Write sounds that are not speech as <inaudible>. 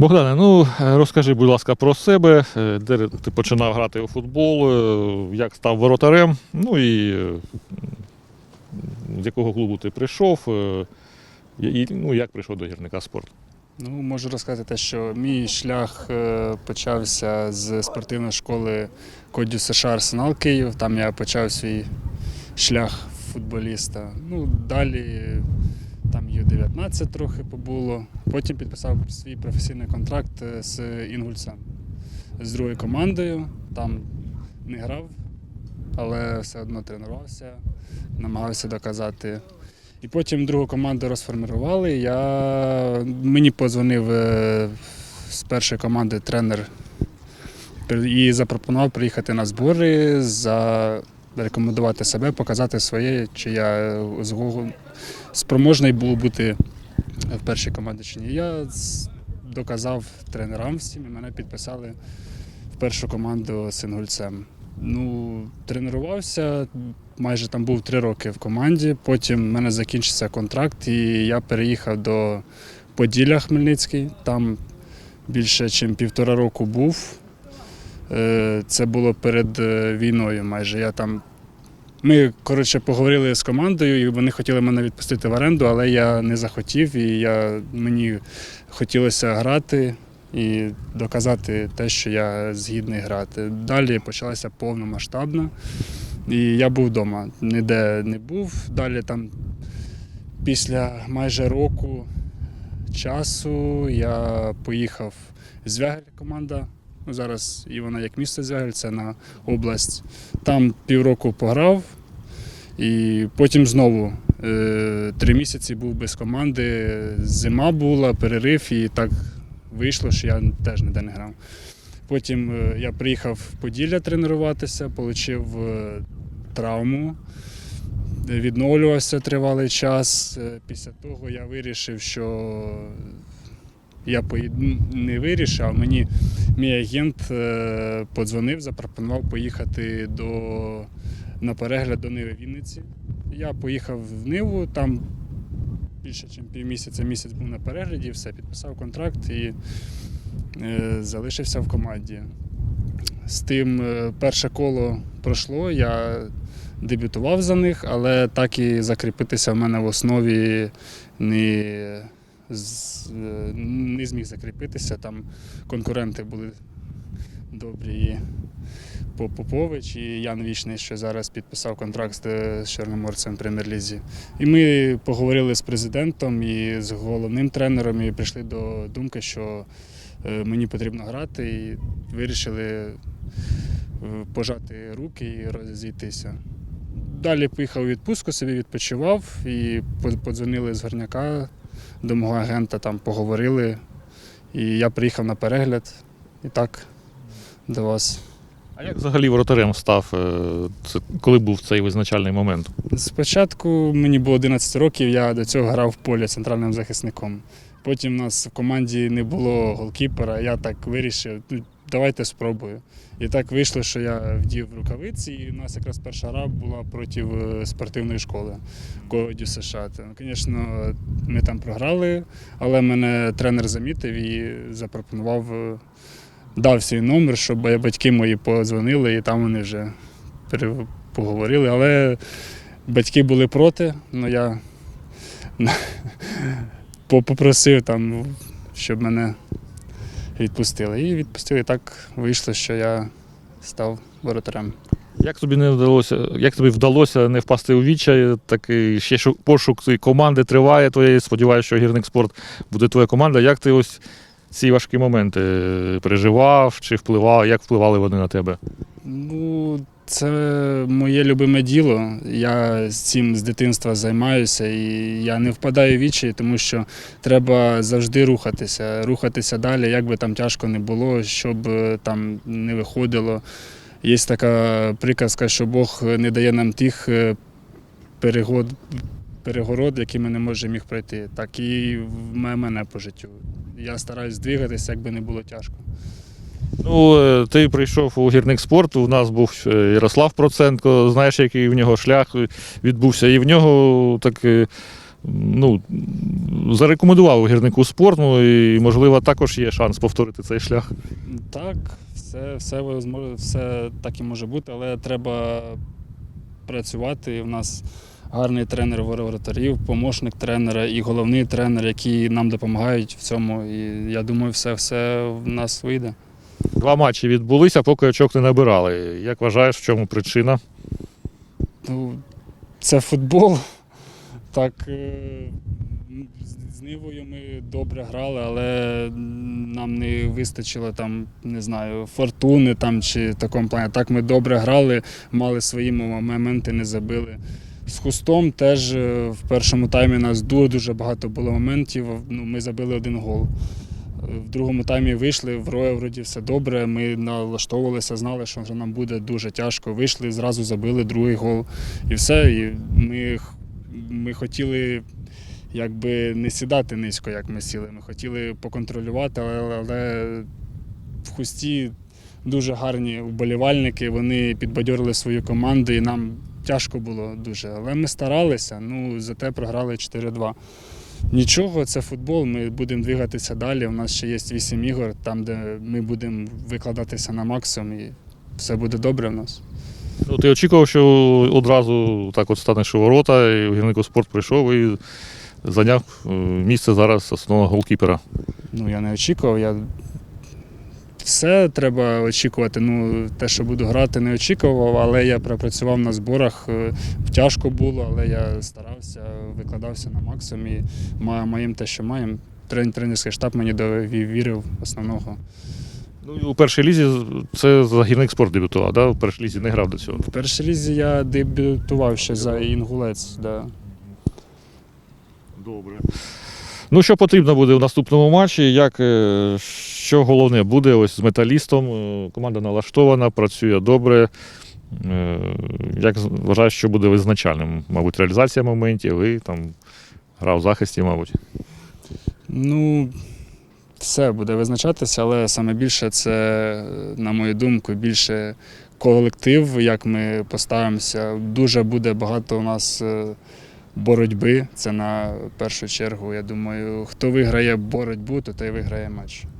Богдане, ну е, розкажи, будь ласка, про себе, е, де ти починав грати у футбол, е, як став воротарем, ну і з якого клубу ти прийшов, і ну, як прийшов до гірника спорту. Ну, можу розказати те, що мій шлях почався з спортивної школи Кодю США Арсенал Київ. Там я почав свій шлях футболіста. Ну, далі там Ю-19 трохи побуло. Потім підписав свій професійний контракт е, з Інгульцем, з другою командою. Там не грав, але все одно тренувався, намагався доказати. І потім другу команду розформували. Я... Мені подзвонив е, з першої команди тренер і запропонував приїхати на збори, зарекомендувати себе, показати своє, чи я зго- спроможний був бути в першій команді чи ні. Я доказав тренерам всім і мене підписали в першу команду з Інгульцем. Ну, тренувався, майже там був три роки в команді. Потім в мене закінчився контракт, і я переїхав до Поділля Хмельницький. Там більше ніж півтора року був. Е, Це було перед е, війною майже. Я там. Ми, коротше, поговорили з командою, і вони хотіли мене відпустити в оренду, але я не захотів, і я, мені хотілося грати і доказати те, що я згідний грати. Далі почалася повномасштабна. І я був вдома, ніде не був. Далі там після майже року часу я поїхав з Звягель команда. Зараз і вона як місто Звягель, на область. Там півроку пограв, і потім знову е, три місяці був без команди. Зима була, перерив, і так вийшло, що я теж ніде не грав. Потім е, я приїхав в Поділля тренуватися, отримав травму, е, відновлювався тривалий час. Після того я вирішив, що я не вирішив, а мені мій агент е, подзвонив, запропонував поїхати до, на перегляд до Ниви Вінниці. Я поїхав в Ниву, там більше ніж півмісяця місяць був на перегляді, все, підписав контракт і е, залишився в команді. З тим е, перше коло пройшло, я дебютував за них, але так і закріпитися в мене в основі не, не зміг закріпитися. Там конкуренти були добрі. І Попович і Ян Вічний, що зараз підписав контракт з е, Чорноморцем в прем'єр-лізі. І ми поговорили з президентом і з головним тренером і прийшли до думки, що е, мені потрібно грати, і вирішили е, пожати руки і розійтися. Далі поїхав у відпустку, собі відпочивав і подзвонили з горняка до мого агента, там поговорили. І я приїхав на перегляд і так до вас. А як взагалі воротарем став? е, Це коли був цей визначальний момент? Спочатку мені було 11 років, я до цього грав в полі центральним захисником. Потім у нас в команді не було голкіпера, я так вирішив, ну, давайте спробую. І так вийшло, що я вдів рукавиці, і у нас якраз перша гра була проти е, спортивної школи Ководі США. Ну, Звісно, ми там програли, але мене тренер замітив і запропонував, е, дав свій номер, щоб батьки мої подзвонили, і там вони вже поговорили. Але батьки були проти, але я <laughs> попросив там, щоб мене відпустили. І відпустили. І так вийшло, що я став воротарем. Як тобі не вдалося, як тобі вдалося не впасти у відчай? Такий ще пошук цієї команди триває твоєї. Сподіваюся, що гірник спорт буде твоя команда. Як ти ось ці важкі моменти е, переживав чи впливав? Як впливали вони на тебе? Ну, це моє любиме діло. Я з цим з дитинства займаюся і я не впадаю в вічі, тому що треба завжди рухатися, рухатися далі, як би там тяжко не було, щоб е, там не виходило. Є така приказка, що Бог не дає нам тих е, перегод, перегород, які ми не можемо їх пройти. Так і в мене по життю. Я стараюсь двигатися, як би не було тяжко. Ну, е, ти прийшов у гірник спорту. У нас був е, Ярослав Проценко. Знаєш, який в нього шлях відбувся. І в нього так е, ну, зарекомендував гірнику спорт, ну і, можливо, також є шанс повторити цей шлях. Так, все, все, все так і може бути, але треба працювати. І в нас гарний тренер воротарів, помощник тренера і головний тренер, які нам допомагають в цьому. І я думаю, все, все в нас вийде. Два матчі відбулися, поки очок не набирали. Як вважаєш, в чому причина? Ну, це футбол. Так, е, з- з Нивою ми добре грали, але нам не вистачило там, не знаю, фортуни там чи в такому плані. Так ми добре грали, мали свої моменти, не забили. З хустом теж е, в першому таймі нас дуже, дуже багато було моментів. Ну, ми забили один гол. Е, В другому таймі вийшли, в Роя вроді все добре. Ми налаштовувалися, знали, що нам буде дуже тяжко. Вийшли, зразу забили другий гол і все. І ми, ми хотіли якби не сідати низько, як ми сіли. Ми хотіли поконтролювати, але, але в хусті дуже гарні вболівальники. Вони підбадьорили свою команду, і нам тяжко було дуже. Але ми старалися, ну зате програли 4-2. Нічого, це футбол. Ми будемо двигатися далі. У нас ще є 8 ігор, там, де ми будемо викладатися на максимум, і все буде добре в нас. Ну, ти очікував, що одразу так от станеш у ворота, і в гірнику спорт прийшов і зайняв е, місце зараз основного голкіпера. Ну, я не очікував. Я... Все треба очікувати. Ну, те, що буду грати, не очікував, але я пропрацював на зборах. Е, Тяжко було, але я старався, викладався на максимум і маємо те, що маємо. Трен- Тренерський штаб мені довірив основного. Ну, і у першій лізі це за гірник спорт дебютував, да? у першій лізі не грав до цього. В першій лізі я дебютував ще за інгулець. Да. Добре. Ну, що потрібно буде в наступному матчі? Як, е, що головне буде ось з металістом? Е, Команда налаштована, працює добре. Е, Як вважаєш, що буде визначальним? Мабуть, реалізація моментів і там гра в захисті, мабуть. Ну, все буде визначатися, але саме більше це, на мою думку, більше колектив, як ми поставимося. Дуже буде багато у нас е, боротьби. Це на першу чергу. Я думаю, хто виграє боротьбу, то той виграє матч.